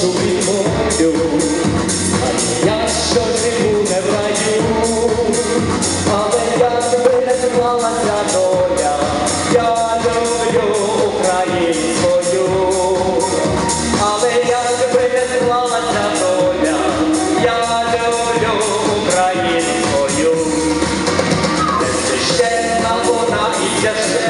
сумимо а я що живу не в раю, але як би доля, я люблю українською, але як би доля, я люблю українською, де священна вона і тяжка.